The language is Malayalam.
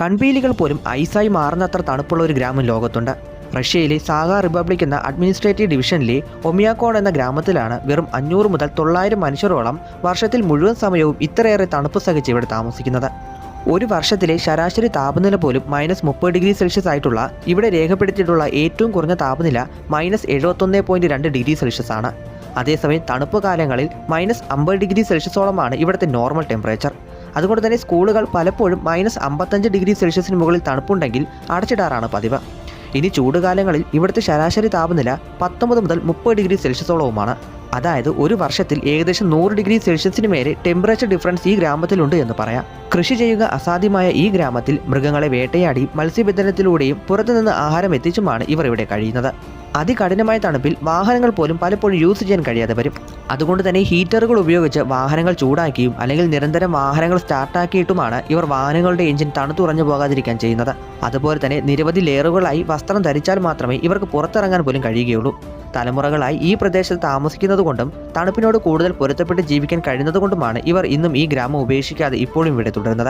കൺപീലികൾ പോലും ഐസായി മാറുന്നത്ര തണുപ്പുള്ള ഒരു ഗ്രാമം ലോകത്തുണ്ട്. റഷ്യയിലെ സാഗ റിപ്പബ്ലിക് എന്ന അഡ്മിനിസ്ട്രേറ്റീവ് ഡിവിഷനിലെ ഒമിയാക്കോൺ എന്ന ഗ്രാമത്തിലാണ് വെറും അഞ്ഞൂറ് മുതൽ തൊള്ളായിരം മനുഷ്യരോളം വർഷത്തിൽ മുഴുവൻ സമയവും ഇത്രയേറെ തണുപ്പ് സഹിച്ച് ഇവിടെ താമസിക്കുന്നത്. ഒരു വർഷത്തിലെ ശരാശരി താപനില പോലും മൈനസ് മുപ്പത് ഡിഗ്രി സെൽഷ്യസ് ആയിട്ടുള്ള ഇവിടെ രേഖപ്പെടുത്തിയിട്ടുള്ള ഏറ്റവും കുറഞ്ഞ താപനില മൈനസ് എഴുപത്തൊന്ന് പോയിന്റ് രണ്ട് ഡിഗ്രി സെൽഷ്യസ് ആണ്. അതേസമയം തണുപ്പ് കാലങ്ങളിൽ മൈനസ് അമ്പത് ഡിഗ്രി സെൽഷ്യസോളമാണ് ഇവിടുത്തെ നോർമൽ ടെമ്പറേച്ചർ. അതുകൊണ്ട് തന്നെ സ്കൂളുകൾ പലപ്പോഴും മൈനസ് അമ്പത്തഞ്ച് ഡിഗ്രി സെൽഷ്യസിന് മുകളിൽ തണുപ്പുണ്ടെങ്കിൽ അടച്ചിടാറാണ് പതിവ്. ഇനി ചൂടുകാലങ്ങളിൽ ഇവിടുത്തെ ശരാശരി താപനില പത്തൊമ്പത് മുതൽ മുപ്പത് ഡിഗ്രി സെൽഷ്യസോളവുമാണ്. അതായത് ഒരു വർഷത്തിൽ ഏകദേശം നൂറ് ഡിഗ്രി സെൽഷ്യസിന് മേലെ ടെമ്പറേച്ചർ ഡിഫറൻസ് ഈ ഗ്രാമത്തിലുണ്ട് എന്ന് പറയാം. കൃഷി ചെയ്യുക അസാധ്യമായ ഈ ഗ്രാമത്തിൽ മൃഗങ്ങളെ വേട്ടയാടി മത്സ്യബന്ധനത്തിലൂടെയും പുറത്തുനിന്ന് ആഹാരം എത്തിച്ചുമാണ് ഇവർ ഇവിടെ കഴിയുന്നത്. അതികഠിനമായ തണുപ്പിൽ വാഹനങ്ങൾ പോലും പലപ്പോഴും യൂസ് ചെയ്യാൻ കഴിയാതെ വരും. അതുകൊണ്ട് തന്നെ ഹീറ്ററുകൾ ഉപയോഗിച്ച് വാഹനങ്ങൾ ചൂടാക്കിയും അല്ലെങ്കിൽ നിരന്തരം വാഹനങ്ങൾ സ്റ്റാർട്ടാക്കിയിട്ടുമാണ് ഇവർ വാഹനങ്ങളുടെ എഞ്ചിൻ തണുത്തുറഞ്ഞു പോകാതിരിക്കാൻ ചെയ്യുന്നത്. അതുപോലെ തന്നെ നിരവധി ലെയറുകളായി വസ്ത്രം ധരിച്ചാൽ മാത്രമേ ഇവർക്ക് പുറത്തിറങ്ങാൻ പോലും കഴിയുകയുള്ളൂ. തലമുറകളായി ഈ പ്രദേശത്ത് താമസിക്കുന്നതുകൊണ്ടും തണുപ്പിനോട് കൂടുതൽ പൊരുത്തപ്പെട്ട് ജീവിക്കാൻ കഴിയുന്നതുകൊണ്ടുമാണ് ഇവർ ഇന്നും ഈ ഗ്രാമം ഉപേക്ഷിക്കാതെ ഇപ്പോഴും ഇവിടെ തുടരുന്നത്.